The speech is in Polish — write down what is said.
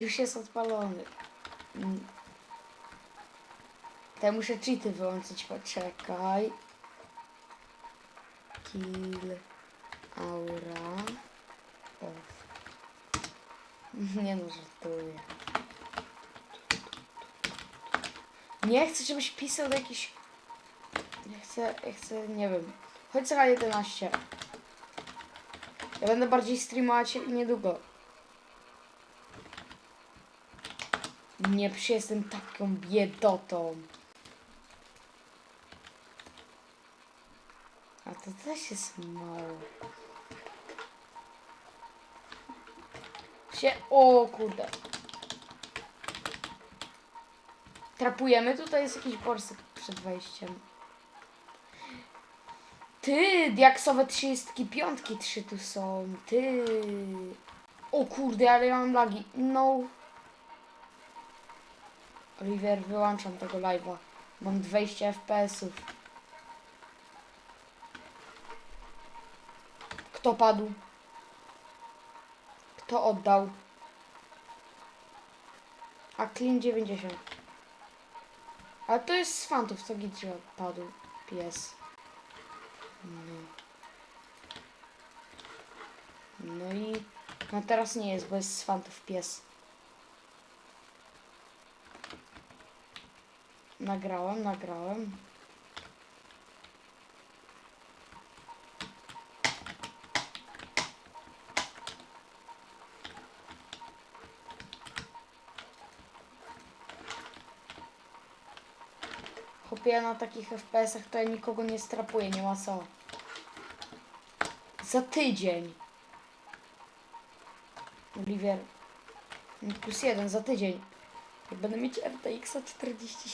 Już jest odpalony. Mm. Ja muszę cheaty wyłączyć, poczekaj. Kill aura off. Nie no, żartuję. Nie chcę, żebyś pisał do jakiś... Ja chcę, ja chcę, nie wiem. Chodź za 11. Ja będę bardziej streamować niedługo. Nie, przecież jestem taką biedotą. A to też jest mało. Się... O kurde. Trapujemy? Tutaj jest jakiś borsek przed wejściem. Ty, diaksowe 35 trzy tu są. Ty. O kurde, ale ja mam lagi. No. Oliver, wyłączam tego live'a. Mam 20 FPS-ów. Kto padł? Kto oddał? A clean 90. Ale to jest z fantów, co gdzie padł pies. No. No i no teraz nie jest, bo jest z fantów pies. Nagrałem, nagrałem. Chłopie, ja na takich FPS-ach to ja nikogo nie strapuję, nie ma co. Za tydzień. Oliwier. Plus jeden, za tydzień. Będę mieć RTX 40